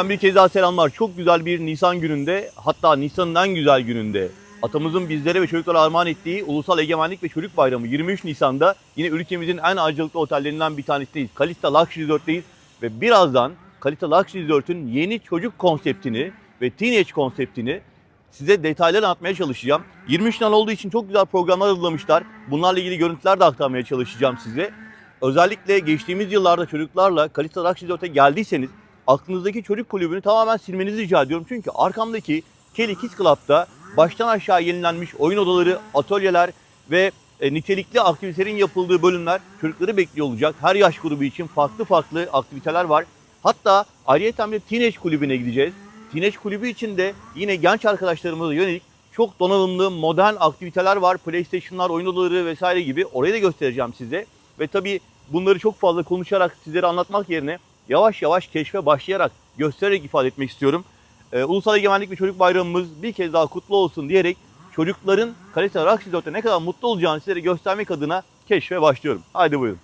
Efendim bir kez daha selamlar. Çok güzel bir Nisan gününde hatta Nisan'ın en güzel gününde atamızın bizlere ve çocuklara armağan ettiği Ulusal Egemenlik ve Çocuk Bayramı 23 Nisan'da yine ülkemizin en acılıklı otellerinden bir tanesindeyiz. Kalista Luxury Resort'teyiz ve birazdan Kalista Luxury Resort'un yeni çocuk konseptini ve teenage konseptini size detayları anlatmaya çalışacağım. 23 Nisan olduğu için çok güzel programlar hazırlamışlar. Bunlarla ilgili görüntüler de aktarmaya çalışacağım size. Özellikle geçtiğimiz yıllarda çocuklarla Kalista Luxury Resort'a geldiyseniz aklınızdaki çocuk kulübünü tamamen silmenizi rica ediyorum. Çünkü arkamdaki Kelly Kids Club'da baştan aşağı yenilenmiş oyun odaları, atölyeler ve e, nitelikli aktivitelerin yapıldığı bölümler çocukları bekliyor olacak. Her yaş grubu için farklı farklı aktiviteler var. Hatta ayrıca bir Teenage kulübüne gideceğiz. Teenage kulübü için de yine genç arkadaşlarımıza yönelik çok donanımlı, modern aktiviteler var. PlayStation'lar, oyun odaları vesaire gibi. Orayı da göstereceğim size. Ve tabii bunları çok fazla konuşarak sizlere anlatmak yerine yavaş yavaş keşfe başlayarak göstererek ifade etmek istiyorum. Ee, Ulusal Egemenlik ve Çocuk Bayramımız bir kez daha kutlu olsun diyerek çocukların Kalesi Raksidot'ta ne kadar mutlu olacağını sizlere göstermek adına keşfe başlıyorum. Haydi buyurun.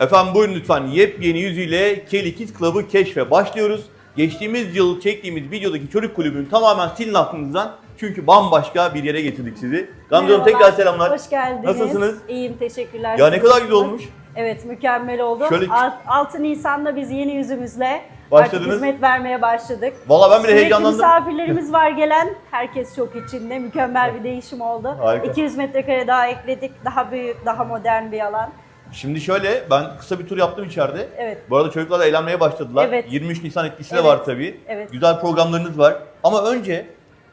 Efendim buyurun lütfen yepyeni yüzüyle Kelly Kids Club'ı keşfe başlıyoruz. Geçtiğimiz yıl çektiğimiz videodaki çocuk kulübünü tamamen silin aklınızdan. Çünkü bambaşka bir yere getirdik sizi. Gamze Hanım tekrar selamlar. Hoş geldiniz. Nasılsınız? İyiyim, teşekkürler. Ya ne kadar güzel olmuş. Evet, mükemmel oldu. Şöyle- Alt- 6 Nisan'da biz yeni yüzümüzle Başladınız. artık hizmet vermeye başladık. Valla ben bile Sürekli heyecanlandım. misafirlerimiz var gelen. Herkes çok içinde. Mükemmel bir değişim oldu. Harika. 200 metrekare daha ekledik. Daha büyük, daha modern bir alan. Şimdi şöyle ben kısa bir tur yaptım içeride. Evet. Bu arada çocuklar da eğlenmeye başladılar. Evet. 23 Nisan etkisi de Evet. var tabii. Evet. Güzel programlarınız var. Ama önce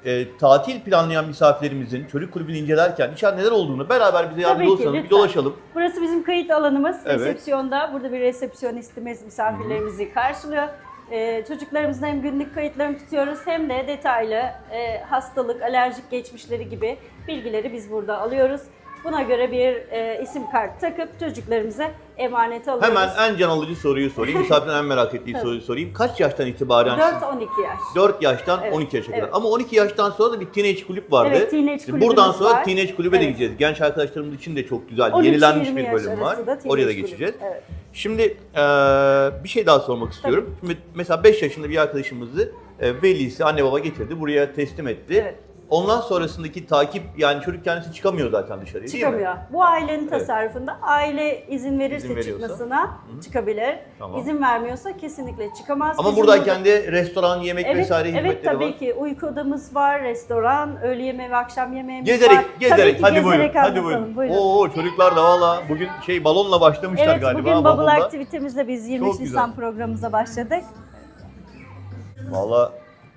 e, tatil planlayan misafirlerimizin çocuk kulübünü incelerken içeride neler olduğunu beraber bize yardımcı olsanız bir dolaşalım. Burası bizim kayıt alanımız. Evet. Resepsiyonda. Burada bir resepsiyonistimiz misafirlerimizi karşılıyor. Ee, çocuklarımızın hem günlük kayıtlarını tutuyoruz hem de detaylı e, hastalık, alerjik geçmişleri gibi bilgileri biz burada alıyoruz. Buna göre bir e, isim kart takıp çocuklarımıza emanet alıyoruz. Hemen en can alıcı soruyu sorayım. Misafirin en merak ettiği soruyu sorayım. Kaç yaştan itibaren? 4-12 yaş. 4 yaştan Evet, 12 yaşa kadar. evet. Ama 12 yaştan sonra da bir teenage kulüp vardı. Evet, teenage Şimdi kulübümüz Buradan sonra var. teenage kulübe de Evet. gideceğiz. Genç arkadaşlarımız için de çok güzel 13-20 yenilenmiş bir yaş bölüm var. arası da teenage Oraya da kulübü. geçeceğiz. Evet. Şimdi eee, bir şey daha sormak istiyorum. Şimdi mesela 5 yaşında bir arkadaşımızı e, velisi, anne baba getirdi, buraya teslim etti. Evet. Ondan sonrasındaki takip, yani çocuk kendisi çıkamıyor zaten dışarıya değil mi? Çıkamıyor. Bu ailenin tasarrufunda aile izin verirse İzin veriyorsa. çıkmasına çıkabilir. Tamam. İzin vermiyorsa kesinlikle çıkamaz. Ama Bizim buradayken de restoran, yemek Evet, vesaire evet hizmetleri tabii var. ki uyku odamız var, restoran, öğle yemeği ve akşam yemeğimiz Gezerek, var. gezerek. Tabii ki Hadi gezerek buyurun. Hadi anlatalım. buyurun. Oo çocuklar da valla bugün şey balonla başlamışlar Evet galiba. bugün. Bubble aktivitemizle biz 23 Çok güzel. Nisan programımıza başladık. Valla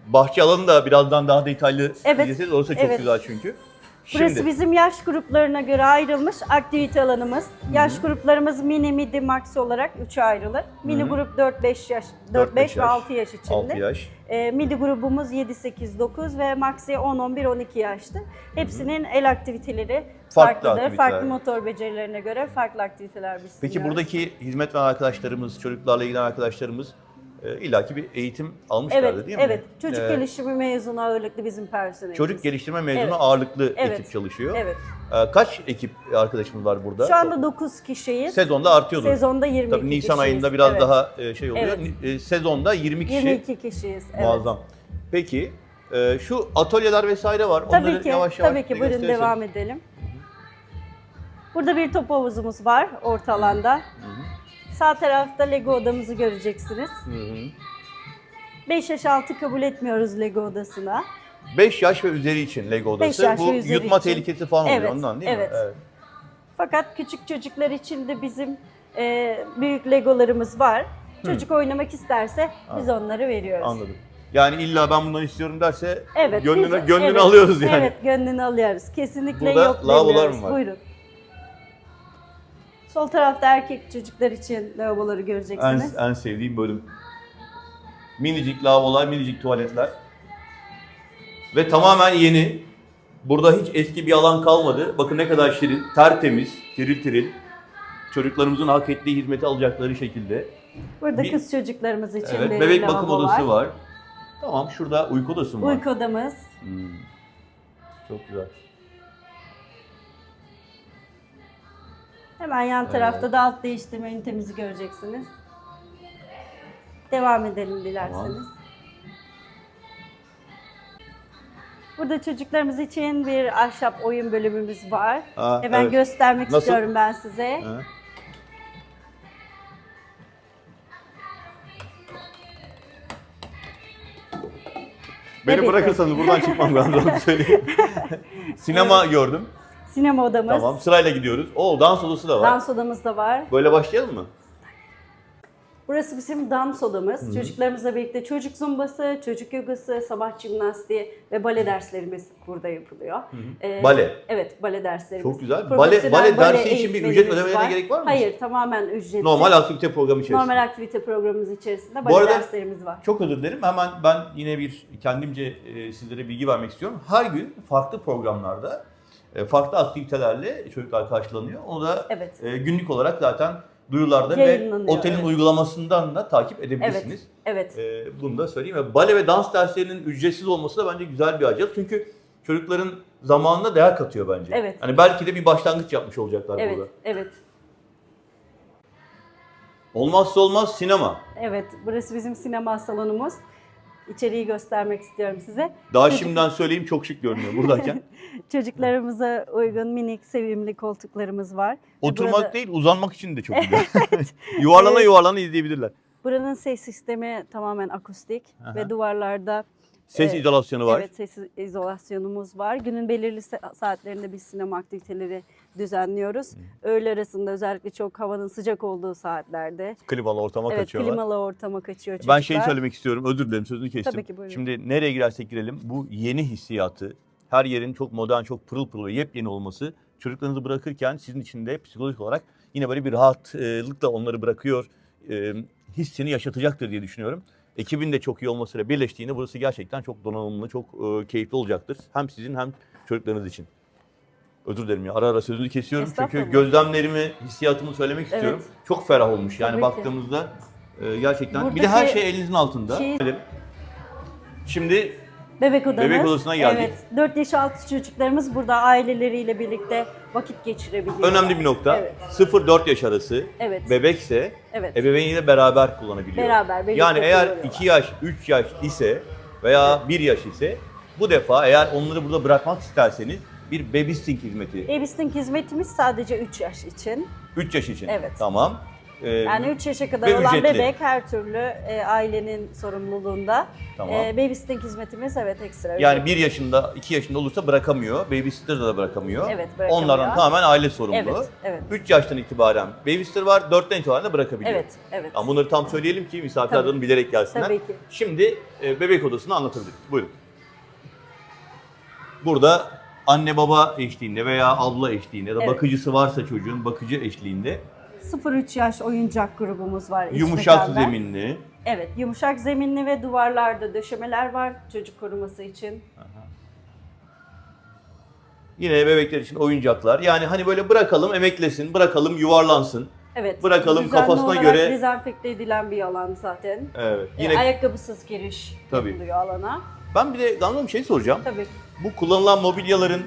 bahçe alanı da birazdan daha detaylı Evet, izleseniz orası çok evet. güzel çünkü. Burası Şimdi bizim yaş gruplarına göre ayrılmış aktivite alanımız. Yaş gruplarımız mini, midi, max olarak 3'e ayrılır. Mini Hı hı. grup 4-5 yaş, 4-5 4-5 ve yaş, 6 yaş içinde. 6 yaş. E, midi grubumuz 7-8-9 ve maxi 10-11-12 yaştı. Hepsinin el aktiviteleri Farklı farklıdır. Farklı motor becerilerine göre farklı aktiviteler biz Peki buradaki hizmet veren arkadaşlarımız, çocuklarla ilgilenen arkadaşlarımız illaki bir eğitim almışlardı Evet, değil mi? evet. Çocuk Ee, gelişimi mezunu ağırlıklı bizim personelimiz. Çocuk geliştirme mezunu Evet. ağırlıklı Evet. ekip çalışıyor. Evet. Ee, kaç ekip arkadaşımız var burada? Şu anda 9 kişiyiz. Sezonda artıyordur. Sezonda 22 Tabii Nisan kişiyiz. ayında biraz Evet. daha e, şey oluyor. Evet. E, Sezonda 20 kişi. 22 kişiyiz. Evet. Muazzam. Peki e, şu atölyeler vesaire var. Tabii Onları ki, yavaş yavaş tabii ki. Buyurun devam edelim. Burada bir top havuzumuz var orta alanda. Sağ tarafta Lego odamızı göreceksiniz. Hı hı. 5 yaş altı kabul etmiyoruz Lego odasına. 5 yaş ve üzeri için Lego Beş odası. yaş Bu ve üzeri yutma için. tehlikesi falan oluyor Evet, ondan değil evet. mi? Evet. Fakat küçük çocuklar için de bizim e, büyük Legolarımız var. Çocuk oynamak isterse biz onları veriyoruz. Anladım. Yani illa ben bundan istiyorum derse Evet. gönlünü, biz- gönlünü evet, alıyoruz yani. Evet, gönlünü alıyoruz. Kesinlikle Burada yok lavabolar demiyoruz. mı var? Buyurun. Sol tarafta erkek çocuklar için lavaboları En, göreceksiniz. en sevdiğim bölüm. Minicik lavabolar, minicik tuvaletler. Ve tamamen yeni. Burada hiç eski bir alan kalmadı. Bakın ne kadar şirin, tertemiz, tiril tiril. Çocuklarımızın hak ettiği hizmeti alacakları şekilde. Burada Bir- kız çocuklarımız için Evet, de bebek lavabo bakım odası var. Tamam, şurada uyku odası mı var? Uyku odamız. Hmm, Çok güzel. Hemen yan tarafta da alt değiştirme ünitemizi göreceksiniz. Devam edelim dilerseniz. Burada çocuklarımız için bir ahşap oyun bölümümüz var. Aa, Hemen evet. göstermek Nasıl? istiyorum ben size. Ha. Beni Bebek bırakırsanız buradan çıkmam lazım söyleyeyim. Sinema gördüm. Sinema odamız. Tamam sırayla gidiyoruz. Oo dans odası da var. Dans odamız da var. Böyle başlayalım mı? Burası bizim dans odamız. Çocuklarımızla birlikte çocuk zumbası, çocuk yogası, sabah jimnastiği ve bale derslerimiz burada yapılıyor. Ee, Bale. Evet, bale derslerimiz. Çok güzel. Bale- bale dersi için bir ücret var. gerek var mı? Hayır, tamamen ücretsiz. Normal aktivite programı içerisinde. Normal aktivite programımız içerisinde Bu bale arada- derslerimiz var. Çok özür dilerim. Hemen ben yine bir kendimce e, sizlere bilgi vermek istiyorum. Her gün farklı programlarda, farklı aktivitelerle çocuklar karşılanıyor. Onu da Evet. e, günlük olarak zaten duyurularda ve otelin evet. uygulamasından da takip Evet, edebilirsiniz. evet. E, bunu da söyleyeyim. Ve bale ve dans derslerinin ücretsiz olması da bence güzel bir acalık. Çünkü çocukların zamanına değer katıyor bence. Evet. Hani belki de bir başlangıç yapmış olacaklar Evet, burada. evet. Olmazsa olmaz sinema. Evet, burası bizim sinema salonumuz. İçeriği göstermek istiyorum size. Daha Çocuk- şimdiden söyleyeyim çok şık görünüyor buradayken. Çocuklarımıza uygun minik, sevimli koltuklarımız var. Oturmak burada- değil uzanmak için de çok güzel. yuvarlana Evet. yuvarlana izleyebilirler. Buranın ses sistemi tamamen akustik Aha. ve duvarlarda Ses Evet. izolasyonu var. evet ses izolasyonumuz var. Günün belirli sa- saatlerinde biz sinema aktiviteleri düzenliyoruz. Öğle arasında özellikle çok havanın sıcak olduğu saatlerde Klimalı ortama evet kaçıyorlar. klimalı ortama kaçıyor çocuklar. Ben şey söylemek istiyorum. Özür dilerim sözünü kestim. Tabii ki, buyurun. Şimdi nereye girersek girelim bu yeni hissiyatı, her yerin çok modern, çok pırıl pırıl, ve yepyeni olması çocuklarınızı bırakırken sizin için de psikolojik olarak yine böyle bir rahatlıkla onları bırakıyor e, hissini yaşatacaktır diye düşünüyorum. Ekibin de çok iyi olmasıyla birleştiğinde burası gerçekten çok donanımlı, çok e, keyifli olacaktır. Hem sizin hem çocuklarınız için. Özür dilerim ya ara ara sözünü kesiyorum çünkü Estağfurullah. gözlemlerimi, hissiyatımı söylemek istiyorum. Çok ferah olmuş yani Tabii ki. baktığımızda e, gerçekten. bir de Buradaki her şey elinizin altında. şey- Şimdi Bebek odamız. Bebek odasına geldik. Evet. 4 yaş altı çocuklarımız burada aileleriyle birlikte vakit geçirebiliyor. önemli bir nokta. Evet. 0-4 yaş arası Evet. bebekse Evet. ebeveyniyle beraber kullanabiliyor. Beraber, birlikte Yani eğer kullanıyorlar. 2 yaş, 3 yaş ise veya 1 yaş ise bu defa eğer onları burada bırakmak isterseniz bir baby sitting hizmeti. Babysitting hizmetimiz sadece 3 yaş için. 3 yaş için. Evet. Tamam. Ee, Yani 3 yaşa kadar olan ücretli. bebek her türlü e, ailenin sorumluluğunda. Tamam. E, babysitting hizmetimiz evet ekstra. yani ücretli. 1 yaşında, 2 yaşında olursa bırakamıyor. Babysitter da bırakamıyor. Evet, bırakamıyor. Onlardan tamamen aile sorumlu. Evet, evet. 3 yaştan itibaren babysitter var, 4'ten itibaren de bırakabiliyor. Evet, evet. Ama bunları tam söyleyelim ki onu bilerek gelsinler. Tabii ki. Şimdi e, bebek odasını anlatabiliriz. Buyurun. Burada anne baba eşliğinde veya abla eşliğinde ya da Evet. bakıcısı varsa çocuğun bakıcı eşliğinde 0-3 yaş oyuncak grubumuz var. iç yumuşak mekanda. zeminli, Evet, yumuşak zeminli ve duvarlarda döşemeler var çocuk koruması için. yine bebekler için oyuncaklar. Yani hani böyle bırakalım emeklesin, bırakalım yuvarlansın. Evet. Bırakalım düzenli kafasına olarak göre- dezenfekte edilen bir alan zaten. Evet. E, Yine ayakkabısız giriş Tabii. yapılıyor alana. ben bir de Gamze şey soracağım. Tabii. Bu kullanılan mobilyaların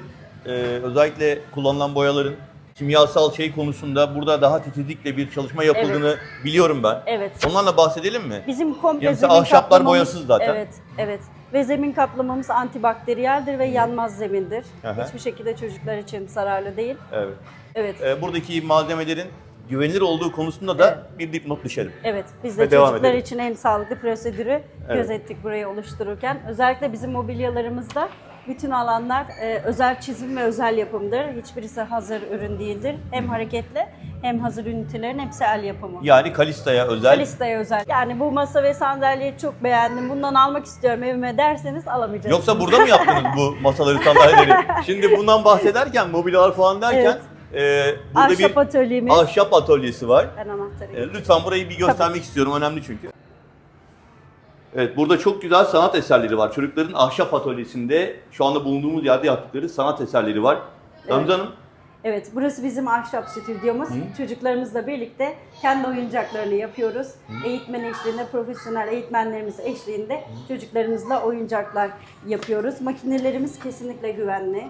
e, özellikle kullanılan boyaların kimyasal şey konusunda burada daha titizlikle bir çalışma yapıldığını biliyorum ben. Evet. Onlarla bahsedelim mi? Bizim komple mesela zemin ahşaplar kaplamamız- boyasız zaten. Evet, evet. Ve zemin kaplamamız antibakteriyeldir ve yanmaz zemindir. Aha. Hiçbir şekilde çocuklar için zararlı değil. Evet. Evet. E, buradaki malzemelerin güvenilir olduğu konusunda da bir dipnot düşerim. Evet, biz Ve de devam çocuklar edelim. için en sağlıklı prosedürü Evet. gözettik burayı oluştururken. Özellikle bizim mobilyalarımızda bütün alanlar e, özel çizim ve özel yapımdır. Hiçbirisi hazır ürün değildir. Hem hareketli hem hazır ünitelerin hepsi el yapımı. Yani Kalista'ya özel Kalista'ya özel. Yani bu masa ve sandalyeyi çok beğendim. Bundan almak istiyorum evime derseniz alamayacaksınız. Yoksa burada mı yaptınız bu masaları, sandalyeleri? Şimdi bundan bahsederken, mobilyalar falan derken e, burada Ahşap bir atölyemiz. ahşap atölyesi var. Ben anahtarı E, lütfen burayı bir göstermek istiyorum. Önemli çünkü. Evet burada çok güzel sanat eserleri var. Çocukların ahşap atölyesinde şu anda bulunduğumuz yerde yaptıkları sanat eserleri var. Gamze Hanım Evet, burası bizim ahşap stüdyomuz. Çocuklarımızla birlikte kendi oyuncaklarını yapıyoruz. Eğitmen eşliğinde, profesyonel eğitmenlerimiz eşliğinde çocuklarımızla oyuncaklar yapıyoruz. Makinelerimiz kesinlikle güvenli.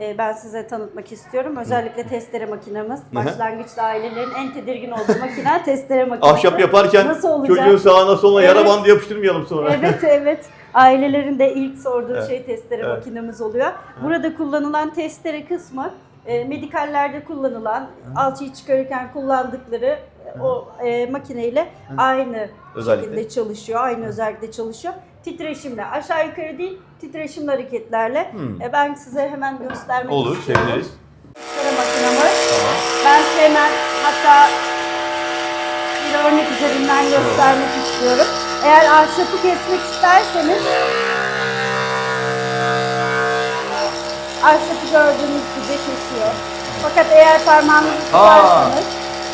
Ee, ben size tanıtmak istiyorum. Özellikle testere makinemiz. hı. Başlangıçta ailelerin en tedirgin olduğu makine testere makinesi. ahşap yaparken Nasıl olacak? çocuğun sağına yara Evet. bandı yapıştırmayalım sonra. Evet evet. Ailelerin de ilk sorduğu Evet. şey testere Evet. makinemiz oluyor. Burada kullanılan testere kısmı e, medikallerde kullanılan, alçıyı çıkarırken kullandıkları e, o e, makineyle aynı Özellikle. şekilde çalışıyor, aynı özellikle çalışıyor. Titreşimle, aşağı yukarı değil, titreşimli hareketlerle. Hmm. E, ben size hemen göstermek Olur, istiyorum. seviniriz. Testere makinamız. Tamam. Ben size hemen hatta bir örnek üzerinden göstermek istiyorum. Eğer ahşapı kesmek isterseniz ahşapı gördüğünüz gibi kesiyor. Fakat eğer parmağınızı tutarsanız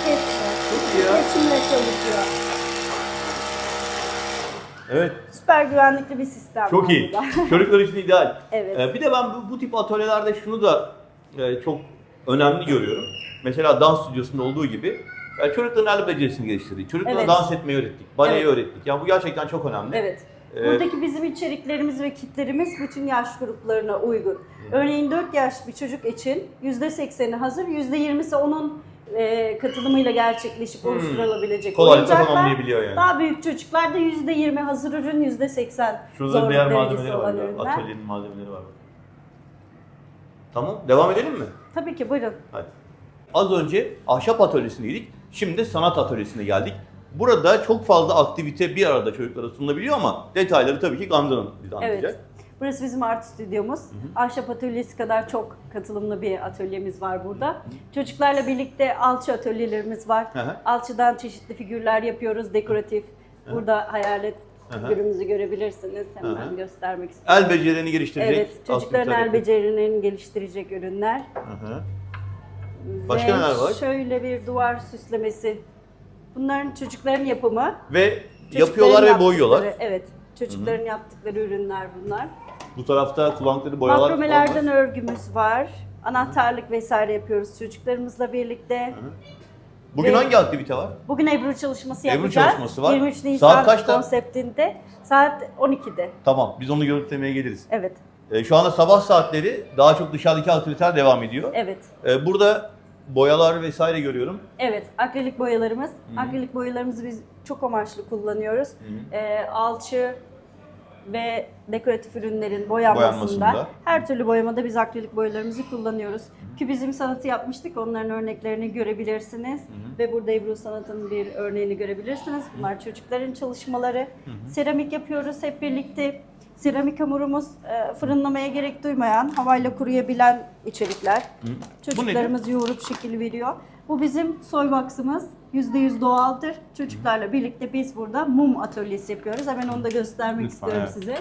kesmiyor. Çok iyi ya. Kesimle çalışıyor. Evet. Süper güvenlikli bir sistem Çok iyi. Çocuklar için ideal. Evet. Ee, bir de ben bu, bu tip atölyelerde şunu da e, çok önemli görüyorum. Mesela dans stüdyosunda olduğu gibi e, çocukların el becerisini geliştirdik. Çocuklara Evet. dans etmeyi öğrettik. Baleyi Evet. öğrettik. Yani bu gerçekten çok önemli. Evet. Ee, Buradaki bizim içeriklerimiz ve kitlerimiz bütün yaş gruplarına uygun. Örneğin 4 yaş bir çocuk için %80'i hazır, %20'si onun e, katılımıyla gerçekleşip oluşturulabilecek Hmm. Kolaylıkla oyuncaklar. tamamlayabiliyor yani. Daha büyük çocuklarda %20 hazır ürün, %80 Şurada zorluk diğer derecesi malzemeleri var. olan ya, ürünler. Atölyenin malzemeleri var. Tamam. Devam edelim mi? Tabii ki buyurun. Hadi. Az önce ahşap atölyesindeydik. Şimdi de sanat atölyesine geldik. Burada çok fazla aktivite bir arada çocuklara sunulabiliyor ama detayları tabii ki Gamze Hanım bize anlatacak. Evet. Burası bizim art stüdyomuz. Ahşap atölyesi kadar çok katılımlı bir atölyemiz var burada. Çocuklarla birlikte alçı atölyelerimiz var. Hı hı. Alçıdan çeşitli figürler yapıyoruz, dekoratif. Burada hayalet Hı hı. figürümüzü görebilirsiniz. Hemen Hı hı. göstermek istiyorum. El becerilerini geliştirecek. Evet, çocukların el becerilerini geliştirecek ürünler. Hı hı. Başka Ve neler var? şöyle bir duvar süslemesi. Bunların çocukların yapımı. Ve Çocukların yapıyorlar ve boyuyorlar. Evet, çocukların yaptıkları ürünler bunlar. Bu tarafta kullandıkları boyalar Makromelerden örgümüz var. Anahtarlık vesaire yapıyoruz çocuklarımızla birlikte. Bugün ve- hangi aktivite var? Bugün Ebru çalışması Ebru yapacağız. çalışması var. 23 Nisan Saat kaçta? konseptinde. Saat 12'de. Tamam, biz onu görüntülemeye geliriz. Evet, Ee, şu anda sabah saatleri daha çok dışarıdaki aktiviteler devam ediyor. evet. Ee, burada boyalar vesaire görüyorum. Evet, akrilik boyalarımız. Akrilik boyalarımızı biz çok amaçlı kullanıyoruz. Ee, alçı ve dekoratif ürünlerin boyanmasında, Boyanmasında. her türlü boyamada biz akrilik boyalarımızı kullanıyoruz. Kübizm sanatı yapmıştık. Onların örneklerini görebilirsiniz. Ve burada Ebru sanatının bir örneğini görebilirsiniz. Bunlar çocukların çalışmaları. Seramik yapıyoruz hep birlikte. Seramik hamurumuz e, fırınlamaya gerek duymayan, havayla kuruyabilen içerikler. Çocuklarımız yoğurup şekil veriyor. Bu bizim soy vaksımız. %100 doğaldır. Çocuklarla birlikte biz burada mum atölyesi yapıyoruz. Hemen onu da göstermek Lütfen, istiyorum evet. size.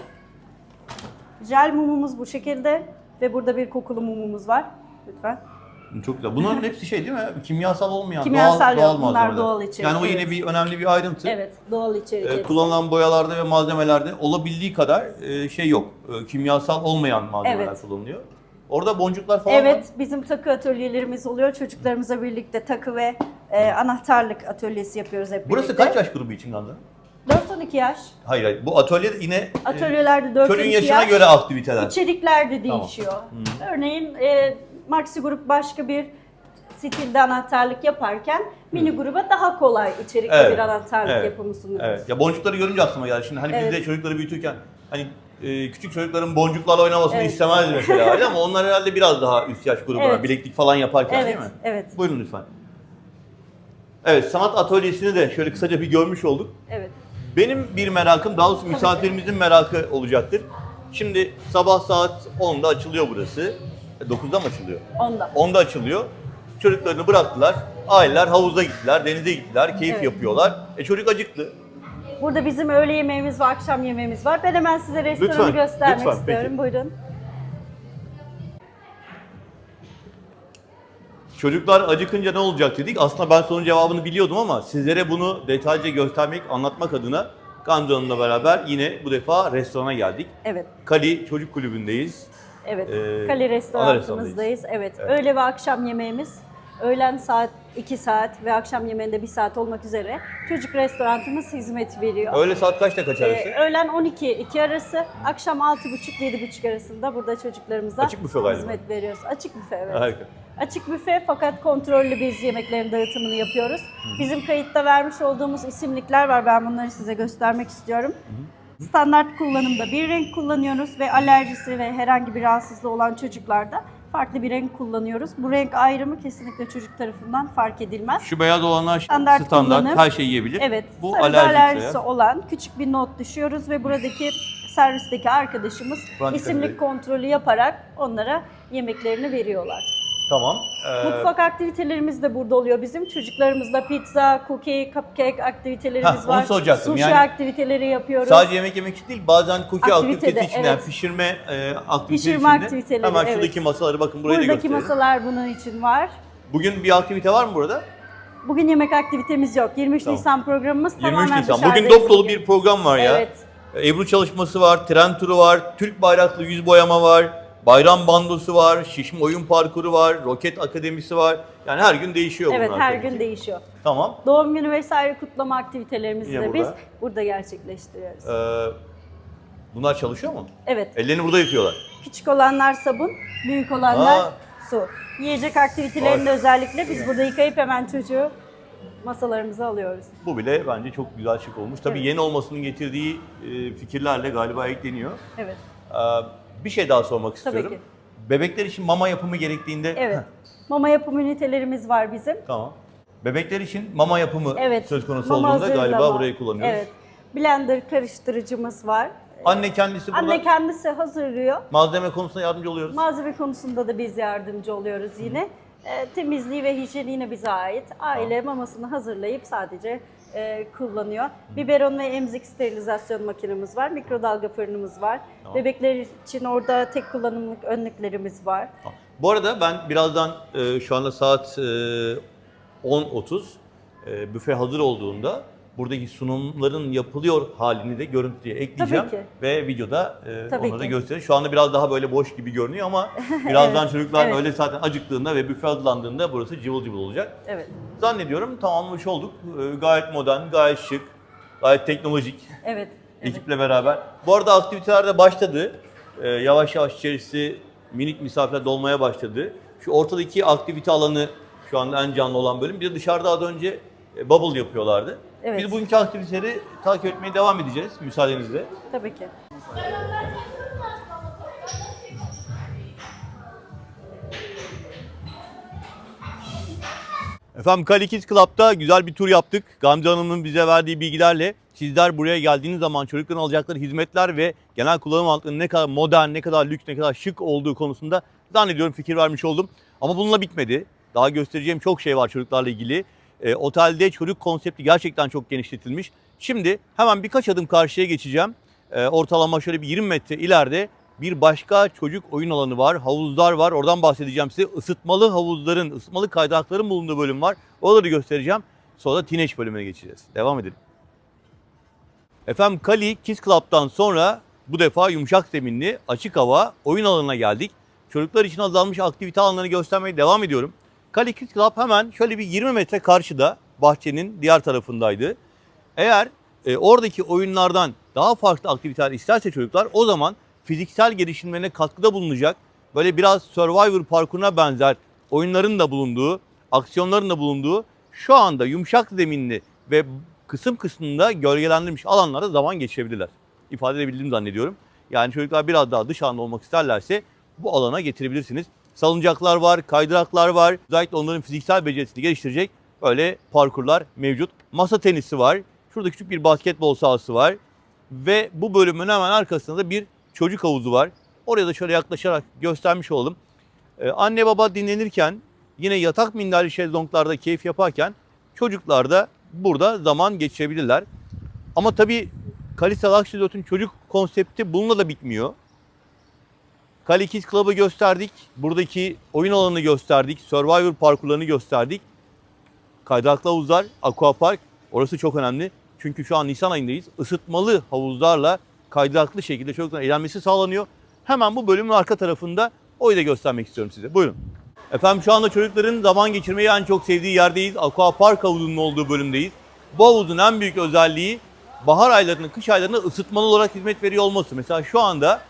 Jel mumumuz bu şekilde ve burada bir kokulu mumumuz var. Lütfen. Çok güzel. Bunların hepsi şey değil mi? Kimyasal olmayan, Kimyasal doğal, yok, doğal bunlar malzemeler. doğal içerik, Yani o yine evet. bir önemli bir ayrıntı. Evet, doğal içerik. Ee, hepsi. kullanılan boyalarda ve malzemelerde olabildiği kadar e, şey yok. E, kimyasal olmayan malzemeler Evet. kullanılıyor. Orada boncuklar falan var. Evet, bizim takı atölyelerimiz oluyor. Çocuklarımızla birlikte takı ve e, anahtarlık atölyesi yapıyoruz hep Burası birlikte. kaç yaş grubu için Gamze? 4-12 yaş. Hayır hayır. Bu atölye yine e, Atölyelerde 4-12 çocuğun yaşına yaş. göre aktiviteler. İçerikler de değişiyor. Örneğin e, Maxi Grup başka bir stilde anahtarlık yaparken mini gruba daha kolay içerikli Evet, bir anahtarlık evet, yapımı sunuyoruz. Evet. Ya boncukları görünce aklıma geldi. Şimdi hani biz Evet. de çocukları büyütürken hani e, küçük çocukların boncuklarla oynamasını Evet. istemezdi mesela öyle ama onlar herhalde biraz daha üst yaş grubuna Evet. bileklik falan yaparken Evet, değil mi? evet, Buyurun lütfen. Evet, sanat atölyesini de şöyle kısaca bir görmüş olduk. evet. Benim bir merakım, daha doğrusu misafirimizin merakı olacaktır. Şimdi sabah saat 10'da açılıyor burası. E, 9'da mı açılıyor? Onda. 10'da açılıyor. Çocuklarını bıraktılar. Aileler havuza gittiler, denize gittiler, keyif Evet. yapıyorlar. E çocuk acıktı. Burada bizim öğle yemeğimiz ve akşam yemeğimiz var. Ben hemen size restoranı Lütfen, göstermek lütfen, istiyorum. peki. Buyurun. Çocuklar acıkınca ne olacak dedik. Aslında ben sorunun cevabını biliyordum ama sizlere bunu detaylıca göstermek, anlatmak adına Gamze Hanım'la beraber yine bu defa restorana geldik. Evet. Kali Çocuk Kulübü'ndeyiz. Evet. Ee, Kale restoranımızdayız. Evet. Evet. Öğle ve akşam yemeğimiz öğlen saat 2 saat ve akşam yemeğinde 1 saat olmak üzere çocuk restoranımız hizmet veriyor. Öğle saat kaçta kaç arası? Ee, öğlen 12-2 arası, akşam 6.30-7.30 arasında burada çocuklarımıza Açık büfe galiba. hizmet veriyoruz. Açık büfe evet. Harika. Açık büfe fakat kontrollü biz yemeklerin dağıtımını yapıyoruz. Bizim kayıtta vermiş olduğumuz isimlikler var. Ben bunları size göstermek istiyorum. Standart kullanımda bir renk kullanıyoruz ve alerjisi ve herhangi bir rahatsızlığı olan çocuklarda farklı bir renk kullanıyoruz. Bu renk ayrımı kesinlikle çocuk tarafından fark edilmez. Şu beyaz olanlar Standart standart, kullanım. her şeyi yiyebilir. Evet, Bu alerjisi veya- olan küçük bir not düşüyoruz ve buradaki servisteki arkadaşımız Pratik isimlik kontrolü yaparak onlara yemeklerini veriyorlar. Tamam. Ee, Mutfak aktivitelerimiz de burada oluyor bizim. Çocuklarımızla pizza, cookie, cupcake aktivitelerimiz Heh, onu var. soracaktım. Sushi Yani aktiviteleri yapıyoruz. Sadece yemek yemek için değil, bazen cookie Aktivitede, aktivitesi için, yani evet. pişirme e, aktivitesi Pişirme için de aktiviteleri, Hemen evet. şuradaki masaları bakın burayı da Buradaki gösterelim. masalar bunun için var. Bugün bir aktivite var mı burada? Bugün yemek aktivitemiz yok. 23 Tamam. Nisan programımız 23 tamamen Nisan. Bugün dışarıdayız dop dolu bir program var ya. Evet. Ebru çalışması var, tren turu var, Türk bayraklı yüz boyama var, bayram bandosu var, şişme oyun parkuru var, roket akademisi var. Yani her gün değişiyor Evet bunlar her tabii gün ki. değişiyor. Tamam. Doğum günü vesaire kutlama aktivitelerimizi Yine de biz burada. burada gerçekleştiriyoruz. Ee, bunlar çalışıyor mu? Evet. Ellerini burada yıkıyorlar. Küçük olanlar sabun, büyük olanlar Aa. su. Yiyecek aktivitelerinde özellikle biz burada yıkayıp hemen çocuğu masalarımıza alıyoruz. Bu bile bence çok güzel şık olmuş. Tabii Evet. yeni olmasının getirdiği e, fikirlerle galiba ekleniyor. Evet. Ee, bir şey daha sormak Tabii istiyorum. ki. Bebekler için mama yapımı gerektiğinde... Evet. Mama yapım ünitelerimiz var bizim. Tamam. Bebekler için mama yapımı Evet. söz konusu mama olduğunda galiba hazırlama. burayı kullanıyoruz. Evet. Blender karıştırıcımız var. Anne kendisi burada Anne kendisi hazırlıyor. malzeme konusunda yardımcı oluyoruz. Malzeme konusunda da biz yardımcı oluyoruz yine. E, temizliği ve hijyeni yine bize ait. Aile mamasını hazırlayıp sadece e, kullanıyor. Biberon ve emzik sterilizasyon makinemiz var. Mikrodalga fırınımız var. Tamam. Bebekler için orada tek kullanımlık önlüklerimiz var. Bu arada ben birazdan e, şu anda saat e, 10.30 e, büfe hazır olduğunda buradaki sunumların yapılıyor halini de görüntüye ekleyeceğim. Tabii ki. Ve videoda e, Tabii onları da ki. göstereceğim. Şu anda biraz daha böyle boş gibi görünüyor ama birazdan Evet, çocuklar evet. öyle zaten acıktığında ve büfe hazırlandığında burası cıvıl cıvıl olacak. Evet. Zannediyorum tamamlamış olduk. E, gayet modern, gayet şık, gayet teknolojik. Evet. evet. ekiple beraber. Bu arada aktiviteler de başladı. Ee, yavaş yavaş içerisi minik misafirler dolmaya başladı. Şu ortadaki aktivite alanı şu anda en canlı olan bölüm. Bir de dışarıda az önce e, bubble yapıyorlardı. Evet. Biz bugünkü aktiviteleri takip etmeye devam edeceğiz müsaadenizle. Tabii ki. Efendim Kali Kids Club'da güzel bir tur yaptık. Gamze Hanım'ın bize verdiği bilgilerle sizler buraya geldiğiniz zaman çocukların alacakları hizmetler ve genel kullanım alanlarının ne kadar modern, ne kadar lüks, ne kadar şık olduğu konusunda zannediyorum fikir vermiş oldum. Ama bununla bitmedi. Daha göstereceğim çok şey var çocuklarla ilgili. E, otelde çocuk konsepti gerçekten çok genişletilmiş. Şimdi hemen birkaç adım karşıya geçeceğim. E, ortalama şöyle bir 20 metre ileride bir başka çocuk oyun alanı var. Havuzlar var. Oradan bahsedeceğim size. Isıtmalı havuzların, ısıtmalı kaydırakların bulunduğu bölüm var. Oraları göstereceğim. Sonra da Teenage bölümüne geçeceğiz. Devam edelim. Efendim Kali Kids Club'dan sonra bu defa yumuşak zeminli açık hava oyun alanına geldik. Çocuklar için azalmış aktivite alanlarını göstermeye devam ediyorum. Kali Kids Club hemen şöyle bir 20 metre karşıda bahçenin diğer tarafındaydı. Eğer e, oradaki oyunlardan daha farklı aktiviteler isterse çocuklar o zaman fiziksel gelişimlerine katkıda bulunacak böyle biraz Survivor parkuruna benzer oyunların da bulunduğu, aksiyonların da bulunduğu şu anda yumuşak zeminli ve kısım kısmında gölgelendirilmiş alanlarda zaman geçirebilirler. İfade edebildiğimi zannediyorum. Yani çocuklar biraz daha dış alanda olmak isterlerse bu alana getirebilirsiniz. Salıncaklar var, kaydıraklar var. Özellikle onların fiziksel becerisini geliştirecek böyle parkurlar mevcut. Masa tenisi var. Şurada küçük bir basketbol sahası var. Ve bu bölümün hemen arkasında da bir çocuk havuzu var. Oraya da şöyle yaklaşarak göstermiş olalım. Ee, anne baba dinlenirken yine yatak minderli şezlonglarda keyif yaparken çocuklar da burada zaman geçirebilirler. Ama tabii Kalisa Resort'un çocuk konsepti bununla da bitmiyor. Kali Kids Club'ı gösterdik. Buradaki oyun alanını gösterdik. Survivor parkurlarını gösterdik. Kaydıraklı havuzlar, aquapark. Orası çok önemli. Çünkü şu an Nisan ayındayız. Isıtmalı havuzlarla kaydıraklı şekilde çocukların eğlenmesi sağlanıyor. Hemen bu bölümün arka tarafında orayı da göstermek istiyorum size. Buyurun. Efendim şu anda çocukların zaman geçirmeyi en çok sevdiği yerdeyiz. Aqua Park havuzunun olduğu bölümdeyiz. Bu havuzun en büyük özelliği bahar aylarında, kış aylarında ısıtmalı olarak hizmet veriyor olması. Mesela şu anda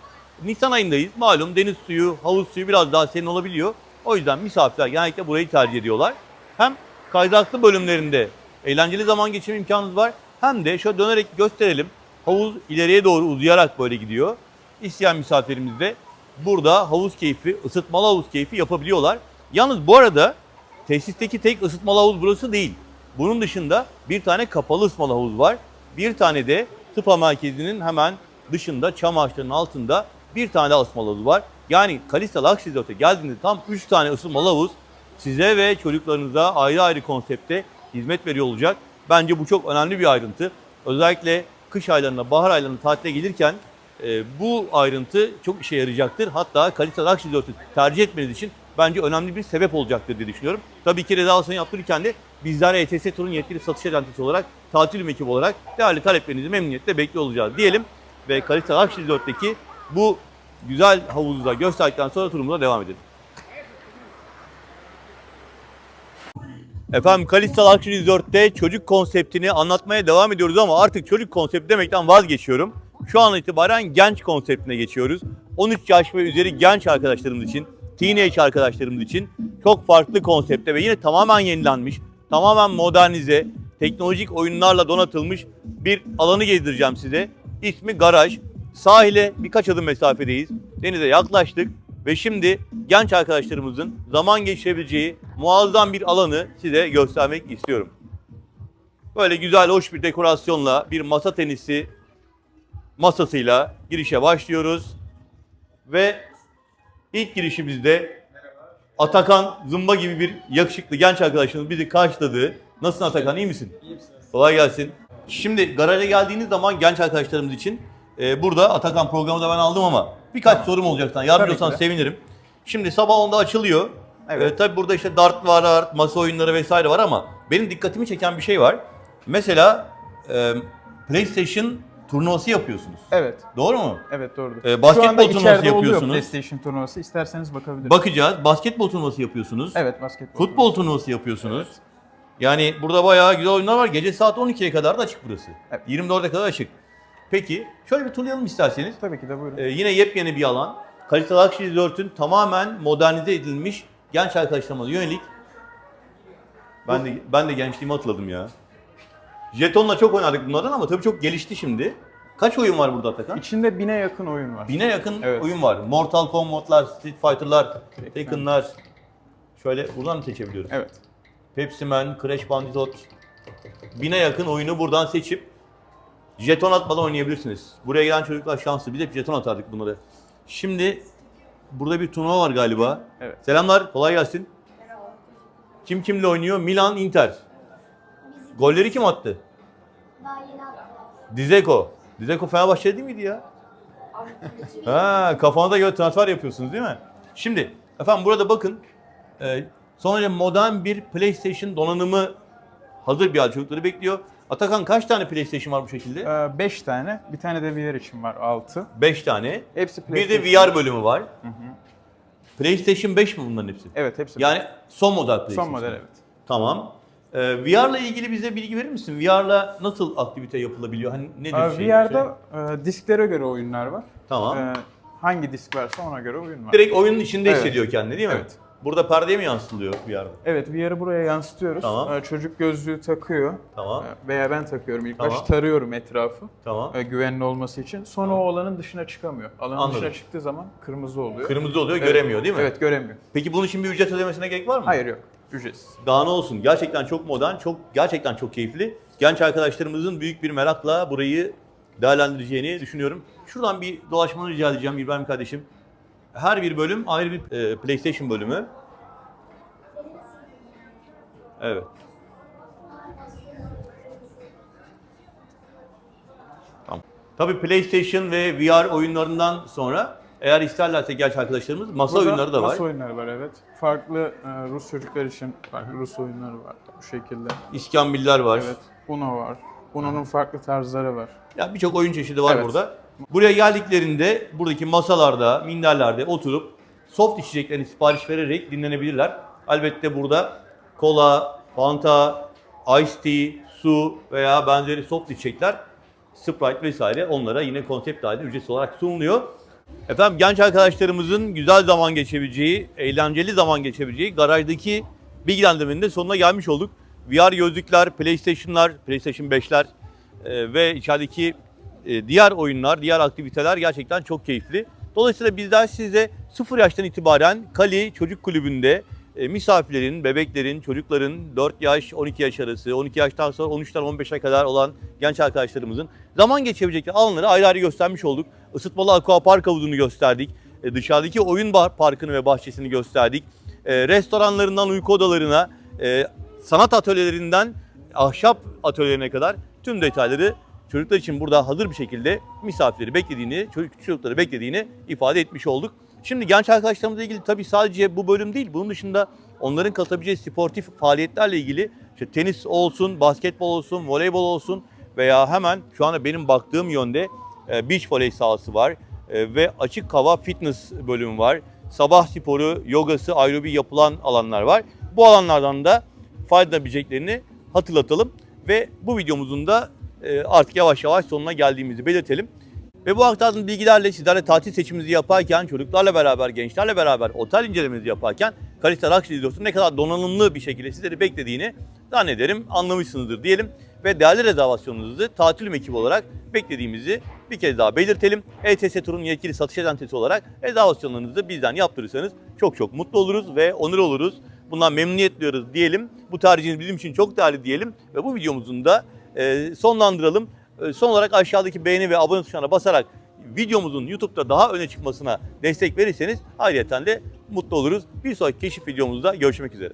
Nisan ayındayız. Malum deniz suyu, havuz suyu biraz daha serin olabiliyor. O yüzden misafirler genellikle burayı tercih ediyorlar. Hem kaydıraklı bölümlerinde eğlenceli zaman geçirme imkanınız var. Hem de şöyle dönerek gösterelim. Havuz ileriye doğru uzayarak böyle gidiyor. İsteyen misafirimiz de burada havuz keyfi, ısıtmalı havuz keyfi yapabiliyorlar. Yalnız bu arada tesisteki tek ısıtmalı havuz burası değil. Bunun dışında bir tane kapalı ısıtmalı havuz var. Bir tane de tıpa merkezinin hemen dışında çam ağaçlarının altında bir tane daha ısıtmalı havuz var. Yani Kalista Luxury Resort'a geldiğinizde tam 3 tane ısıtmalı havuz size ve çocuklarınıza ayrı ayrı konsepte hizmet veriyor olacak. Bence bu çok önemli bir ayrıntı. Özellikle kış aylarında, bahar aylarında tatile gelirken e, bu ayrıntı çok işe yarayacaktır. Hatta Kalita Luxury Resort'u tercih etmeniz için bence önemli bir sebep olacaktır diye düşünüyorum. Tabii ki rezervasyon yaptırırken de bizler ETS Tur'un yetkili satış ajantası olarak, tatil ekibi olarak değerli taleplerinizi memnuniyetle bekliyor olacağız diyelim. Ve Kalita Luxury Resort'taki bu güzel havuzu da gösterdikten sonra turumuza devam edelim. Efendim Kalista Luxury Resort'te çocuk konseptini anlatmaya devam ediyoruz ama artık çocuk konsepti demekten vazgeçiyorum. Şu an itibaren genç konseptine geçiyoruz. 13 yaş ve üzeri genç arkadaşlarımız için, teenage arkadaşlarımız için çok farklı konsepte ve yine tamamen yenilenmiş, tamamen modernize, teknolojik oyunlarla donatılmış bir alanı gezdireceğim size. İsmi Garaj. Sahile birkaç adım mesafedeyiz. Denize yaklaştık ve şimdi genç arkadaşlarımızın zaman geçirebileceği muazzam bir alanı size göstermek istiyorum. Böyle güzel, hoş bir dekorasyonla, bir masa tenisi masasıyla girişe başlıyoruz. Ve ilk girişimizde Atakan Zımba gibi bir yakışıklı genç arkadaşımız bizi karşıladı. Nasılsın Atakan, iyi misin? İyi misiniz? Kolay gelsin. Şimdi garaja geldiğiniz zaman genç arkadaşlarımız için e, burada Atakan programı da ben aldım ama birkaç sorum olacak sana. Yardımcı Tabii ki olsan de. sevinirim. Şimdi sabah 10'da açılıyor. Evet. E, tabii burada işte dart var, art, masa oyunları vesaire var ama benim dikkatimi çeken bir şey var. Mesela e, PlayStation turnuvası yapıyorsunuz. Evet. Doğru mu? Evet doğrudur. Ee, basketbol Şu anda turnuvası içeride oluyor yapıyorsunuz. PlayStation turnuvası. İsterseniz bakabilirsiniz. Bakacağız. Basketbol turnuvası yapıyorsunuz. Evet basketbol. Futbol turnuvası yapıyorsunuz. Yani burada bayağı güzel oyunlar var. Gece saat 12'ye kadar da açık burası. Evet. 24'e kadar açık. Peki şöyle bir turlayalım isterseniz. Tabii ki de buyurun. Ee, yine yepyeni bir alan. Kalite Luxury Resort'un tamamen modernize edilmiş genç arkadaşlarıma yönelik. Ben de ben de gençliğimi hatırladım ya. Jetonla çok oynadık bunlardan ama tabii çok gelişti şimdi. Kaç oyun var burada Atakan? İçinde bine yakın oyun var. Bine yakın Evet. oyun var. Mortal Kombat'lar, Street Fighter'lar, Tekken'lar. Şöyle buradan mı seçebiliyoruz? Evet. Pepsi Man, Crash Bandicoot. Bine yakın oyunu buradan seçip jeton atmadan oynayabilirsiniz. Buraya gelen çocuklar şanslı. Biz hep jeton atardık bunları. Şimdi burada bir turnuva var galiba. Evet. Selamlar, kolay gelsin. Kim kimle oynuyor? Milan, Inter. Golleri kim attı? Daha yeni attılar. Dizeko. Dizeko Fenerbahçe'de değil miydi ya? Ha, kafanıza göre transfer yapıyorsunuz değil mi? Şimdi efendim burada bakın. E, son derece modern bir PlayStation donanımı hazır bir hal çocukları bekliyor. Atakan kaç tane PlayStation var bu şekilde? 5 tane. Bir tane de VR için var 6. 5 tane. Hepsi Bir de. VR bölümü var. PlayStation 5 mi bunların hepsi? Evet hepsi. Yani son model PlayStation. son model evet. Tamam. Ee, VR'la ilgili bize bilgi verir misin? VR'la nasıl aktivite yapılabiliyor? Hani nedir Ee, şey? VR'da e, disklere göre oyunlar var. Tamam. Ee, hangi disk varsa ona göre oyun var. Direkt oyunun içinde Evet. hissediyor kendini değil mi? Evet. Burada perdeye mi yansıtılıyor VR'da? Evet VR'ı buraya yansıtıyoruz. Tamam. Ee, çocuk gözlüğü takıyor. Tamam. Ee, Veya ben takıyorum. İlk Tamam. baş tarıyorum etrafı. Tamam. e, güvenli olması için. Sonra o alanın dışına çıkamıyor. Alanın Anladım. dışına çıktığı zaman kırmızı oluyor. Kırmızı oluyor, Evet. göremiyor değil mi? Evet göremiyor. Peki bunun için bir ücret ödemesine gerek var mı? Hayır yok. Ücretsiz. Daha ne olsun? Gerçekten çok modern, çok gerçekten çok keyifli. Genç arkadaşlarımızın büyük bir merakla burayı değerlendireceğini düşünüyorum. Şuradan bir dolaşmanı rica edeceğim İbrahim kardeşim. Her bir bölüm ayrı bir e, PlayStation bölümü. Evet. Tamam. Tabii PlayStation ve VR oyunlarından sonra eğer isterlerse genç arkadaşlarımız masa Burada oyunları da var. Masa oyunları var evet. Farklı e, Rus çocuklar için farklı Rus oyunları var bu şekilde. İskambiller var. Evet. Uno var. Bunun farklı tarzları var. Ya birçok oyun çeşidi var Evet. burada. Buraya geldiklerinde buradaki masalarda, minderlerde oturup soft içeceklerini sipariş vererek dinlenebilirler. Elbette burada kola, fanta, iced tea, su veya benzeri soft içecekler, Sprite vesaire onlara yine konsept halinde ücretsiz olarak sunuluyor. Efendim genç arkadaşlarımızın güzel zaman geçebileceği, eğlenceli zaman geçebileceği garajdaki bilgilendirmenin de sonuna gelmiş olduk. VR gözlükler, PlayStation'lar, PlayStation 5'ler e, ve içerideki e, diğer oyunlar, diğer aktiviteler gerçekten çok keyifli. Dolayısıyla bizler size 0 yaştan itibaren Kali Çocuk Kulübü'nde e, misafirlerin, bebeklerin, çocukların 4 yaş, 12 yaş arası, 12 yaştan sonra 13'ten 15'e kadar olan genç arkadaşlarımızın zaman geçirebilecekleri alanları ayrı ayrı göstermiş olduk. Isıtmalı aquapark havuzunu gösterdik. E, dışarıdaki oyun parkını ve bahçesini gösterdik. Restoranlarından uyku odalarına, sanat atölyelerinden ahşap atölyelerine kadar tüm detayları çocuklar için burada hazır bir şekilde misafirleri beklediğini, çocuk çocukları beklediğini ifade etmiş olduk. Şimdi genç arkadaşlarımızla ilgili tabii sadece bu bölüm değil, bunun dışında onların katılabileceği sportif faaliyetlerle ilgili işte tenis olsun, basketbol olsun, voleybol olsun veya hemen şu anda benim baktığım yönde e, beach voley sahası var e, ve açık hava fitness bölümü var. Sabah sporu, yogası, aerobi yapılan alanlar var. Bu alanlardan da faydalanabileceklerini hatırlatalım ve bu videomuzun da artık yavaş yavaş sonuna geldiğimizi belirtelim. Ve bu aktardığım bilgilerle sizlerle tatil seçimimizi yaparken, çocuklarla beraber, gençlerle beraber otel incelememizi yaparken Kalista Luxury Resort'un ne kadar donanımlı bir şekilde sizleri beklediğini zannederim anlamışsınızdır diyelim. Ve değerli rezervasyonunuzu tatil ekibi olarak beklediğimizi bir kez daha belirtelim. ETS Tur'un yetkili satış acentesi olarak rezervasyonlarınızı bizden yaptırırsanız çok çok mutlu oluruz ve onur oluruz. Bundan memnuniyet duyuyoruz diyelim. Bu tercihiniz bizim için çok değerli diyelim ve bu videomuzun da e, sonlandıralım. E, Son olarak aşağıdaki beğeni ve abone tuşuna basarak videomuzun YouTube'da daha öne çıkmasına destek verirseniz ayrıca de mutlu oluruz. Bir sonraki keşif videomuzda görüşmek üzere.